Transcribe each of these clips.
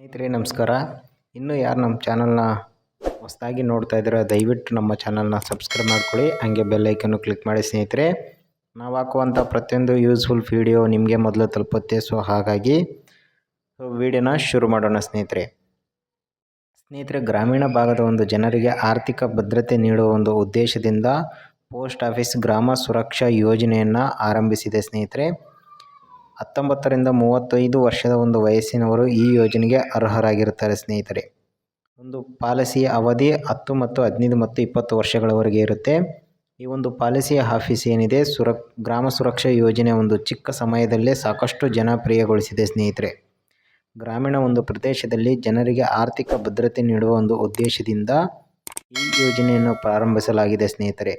ಸ್ನೇಹಿತರೆ, ನಮಸ್ಕಾರ. ಇನ್ನೂ ಯಾರು ನಮ್ಮ ಚಾನಲ್ನ ಹೊಸದಾಗಿ ನೋಡ್ತಾ ಇದ್ದೀರಾ, ದಯವಿಟ್ಟು ನಮ್ಮ ಚಾನಲ್ನ ಸಬ್ಸ್ಕ್ರೈಬ್ ಮಾಡ್ಕೊಳ್ಳಿ. ಹಾಗೆ ಬೆಲ್ಲೈಕನ್ನು ಕ್ಲಿಕ್ ಮಾಡಿ ಸ್ನೇಹಿತರೆ. ನಾವು ಹಾಕುವಂಥ ಪ್ರತಿಯೊಂದು ಯೂಸ್ಫುಲ್ ವಿಡಿಯೋ ನಿಮಗೆ ಮೊದಲು ತಲುಪುತ್ತೆ. ಸೊ, ಹಾಗಾಗಿ ಸೊ ವಿಡಿಯೋನ ಶುರು ಮಾಡೋಣ ಸ್ನೇಹಿತರೆ. ಸ್ನೇಹಿತರೆ, ಗ್ರಾಮೀಣ ಭಾಗದ ಒಂದು ಜನರಿಗೆ ಆರ್ಥಿಕ ಭದ್ರತೆ ನೀಡುವ ಒಂದು ಉದ್ದೇಶದಿಂದ ಪೋಸ್ಟ್ ಆಫೀಸ್ ಗ್ರಾಮ ಸುರಕ್ಷಾ ಯೋಜನೆಯನ್ನು ಆರಂಭಿಸಿದೆ ಸ್ನೇಹಿತರೆ. ಹತ್ತೊಂಬತ್ತರಿಂದ ಮೂವತ್ತೈದು ವರ್ಷದ ಒಂದು ವಯಸ್ಸಿನವರು ಈ ಯೋಜನೆಗೆ ಅರ್ಹರಾಗಿರುತ್ತಾರೆ, ಸ್ನೇಹಿತರೆ. ಒಂದು ಪಾಲಿಸಿಯ ಅವಧಿ ಹತ್ತು ಮತ್ತು ಹದಿನೈದು ಮತ್ತು ಇಪ್ಪತ್ತು ವರ್ಷಗಳವರೆಗೆ ಇರುತ್ತೆ. ಈ ಒಂದು ಪಾಲಿಸಿಯ ಆಫೀಸ್ ಏನಿದೆ? ಸುರ ಗ್ರಾಮ ಸುರಕ್ಷಾ ಯೋಜನೆ ಒಂದು ಚಿಕ್ಕ ಸಮಯದಲ್ಲೇ ಸಾಕಷ್ಟು ಜನಪ್ರಿಯಗೊಳಿಸಿದೆ, ಸ್ನೇಹಿತರೆ. ಗ್ರಾಮೀಣ ಒಂದು ಪ್ರದೇಶದಲ್ಲಿ ಜನರಿಗೆ ಆರ್ಥಿಕ ಭದ್ರತೆ ನೀಡುವ ಒಂದು ಉದ್ದೇಶದಿಂದ ಈ ಯೋಜನೆಯನ್ನು ಪ್ರಾರಂಭಿಸಲಾಗಿದೆ, ಸ್ನೇಹಿತರೆ.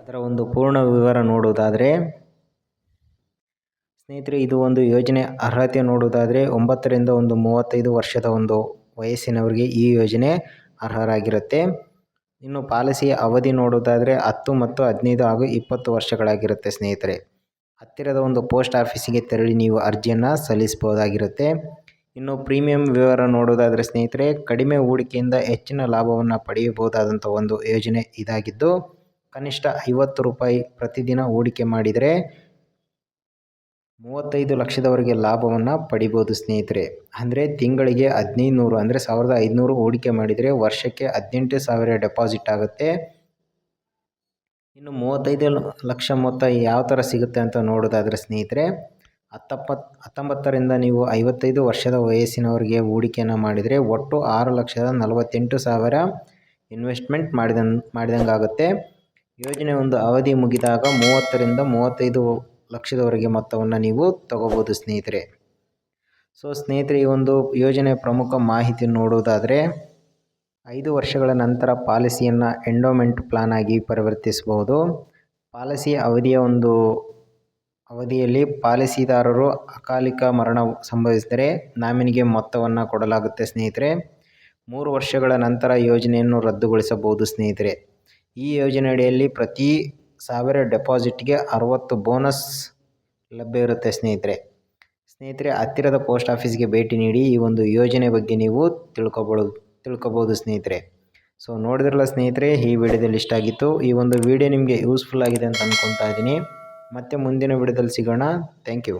ಅದರ ಒಂದು ಪೂರ್ಣ ವಿವರ ನೋಡುವುದಾದರೆ ಸ್ನೇಹಿತರೆ, ಇದು ಒಂದು ಯೋಜನೆ. ಅರ್ಹತೆ ನೋಡುವುದಾದರೆ, ಒಂಬತ್ತರಿಂದ ಒಂದು ಮೂವತ್ತೈದು ವರ್ಷದ ಒಂದು ವಯಸ್ಸಿನವರಿಗೆ ಈ ಯೋಜನೆ ಅರ್ಹರಾಗಿರುತ್ತೆ. ಇನ್ನು ಪಾಲಿಸಿಯ ಅವಧಿ ನೋಡುವುದಾದರೆ, ಹತ್ತು ಮತ್ತು ಹದಿನೈದು ಹಾಗೂ ಇಪ್ಪತ್ತು ವರ್ಷಗಳಾಗಿರುತ್ತೆ ಸ್ನೇಹಿತರೆ. ಹತ್ತಿರದ ಒಂದು ಪೋಸ್ಟ್ ಆಫೀಸಿಗೆ ತೆರಳಿ ನೀವು ಅರ್ಜಿಯನ್ನು ಸಲ್ಲಿಸಬಹುದಾಗಿರುತ್ತೆ. ಇನ್ನು ಪ್ರೀಮಿಯಂ ವಿವರ ನೋಡೋದಾದರೆ ಸ್ನೇಹಿತರೆ, ಕಡಿಮೆ ಹೂಡಿಕೆಯಿಂದ ಹೆಚ್ಚಿನ ಲಾಭವನ್ನು ಪಡೆಯಬಹುದಾದಂಥ ಒಂದು ಯೋಜನೆ ಇದಾಗಿದ್ದು, ಕನಿಷ್ಠ ಐವತ್ತು ರೂಪಾಯಿ ಪ್ರತಿದಿನ ಹೂಡಿಕೆ ಮಾಡಿದರೆ ಮೂವತ್ತೈದು ಲಕ್ಷದವರೆಗೆ ಲಾಭವನ್ನು ಪಡಿಬೋದು ಸ್ನೇಹಿತರೆ. ಅಂದರೆ ತಿಂಗಳಿಗೆ ಹದಿನೈದು ನೂರು ಅಂದರೆ ಸಾವಿರದ ಐದುನೂರು ಹೂಡಿಕೆ ಮಾಡಿದರೆ ವರ್ಷಕ್ಕೆ ಹದಿನೆಂಟು ಸಾವಿರ ಡೆಪಾಸಿಟ್ ಆಗುತ್ತೆ. ಇನ್ನು ಮೂವತ್ತೈದು ಲಕ್ಷ ಮೊತ್ತ ಯಾವ ಥರ ಸಿಗುತ್ತೆ ಅಂತ ನೋಡೋದಾದರೆ ಸ್ನೇಹಿತರೆ ಹತ್ತೊಂಬತ್ತು ಹತ್ತೊಂಬತ್ತರಿಂದ ನೀವು ಐವತ್ತೈದು ವರ್ಷದ ವಯಸ್ಸಿನವರಿಗೆ ಹೂಡಿಕೆಯನ್ನು ಮಾಡಿದರೆ ಒಟ್ಟು ಆರು ಲಕ್ಷದ ನಲವತ್ತೆಂಟು ಸಾವಿರ ಇನ್ವೆಸ್ಟ್ಮೆಂಟ್ ಮಾಡಿದಂಗೆ, ಮಾಡಿದಂಗಾಗುತ್ತೆ. ಯೋಜನೆ ಒಂದು ಅವಧಿ ಮುಗಿದಾಗ ಮೂವತ್ತರಿಂದ ಮೂವತ್ತೈದು ಲಕ್ಷದವರೆಗೆ ಮೊತ್ತವನ್ನು ನೀವು ತಗೋಬೋದು ಸ್ನೇಹಿತರೆ. ಸೊ ಸ್ನೇಹಿತರೆ, ಈ ಒಂದು ಯೋಜನೆಯ ಪ್ರಮುಖ ಮಾಹಿತಿ ನೋಡುವುದಾದರೆ ಐದು ವರ್ಷಗಳ ನಂತರ ಪಾಲಿಸಿಯನ್ನು ಎಂಡೋಮೆಂಟ್ ಪ್ಲಾನ್ ಆಗಿ ಪರಿವರ್ತಿಸಬಹುದು. ಪಾಲಿಸಿಯ ಅವಧಿಯ ಒಂದು ಅವಧಿಯಲ್ಲಿ ಪಾಲಿಸಿದಾರರು ಅಕಾಲಿಕ ಮರಣ ಸಂಭವಿಸಿದರೆ ನಾಮಿನಿಗೆ ಮೊತ್ತವನ್ನು ಕೊಡಲಾಗುತ್ತೆ ಸ್ನೇಹಿತರೆ. ಮೂರು ವರ್ಷಗಳ ನಂತರ ಯೋಜನೆಯನ್ನು ರದ್ದುಗೊಳಿಸಬಹುದು ಸ್ನೇಹಿತರೆ. ಈ ಯೋಜನೆ ಅಡಿಯಲ್ಲಿ ಪ್ರತಿ ಸಾವಿರ ಡೆಪಾಸಿಟ್ಗೆ ಅರವತ್ತು ಬೋನಸ್ ಲಭ್ಯ ಇರುತ್ತೆ ಸ್ನೇಹಿತರೆ. ಸ್ನೇಹಿತರೆ, ಹತ್ತಿರದ ಪೋಸ್ಟ್ ಆಫೀಸ್ಗೆ ಭೇಟಿ ನೀಡಿ ಈ ಒಂದು ಯೋಜನೆ ಬಗ್ಗೆ ನೀವು ತಿಳ್ಕೊಬೋದು ತಿಳ್ಕೊಬೋದು ಸ್ನೇಹಿತರೆ. ಸೊ ನೋಡಿದ್ರಲ್ಲ ಸ್ನೇಹಿತರೆ, ಈ ವಿಡಿಯೋದಲ್ಲಿ ಇಷ್ಟ ಆಗಿತ್ತು. ಈ ಒಂದು ವಿಡಿಯೋ ನಿಮಗೆ ಯೂಸ್ಫುಲ್ ಆಗಿದೆ ಅಂತ ಅಂದ್ಕೊತಾ ಇದ್ದೀನಿ. ಮತ್ತೆ ಮುಂದಿನ ವಿಡಿಯೋದಲ್ಲಿ ಸಿಗೋಣ. Thank you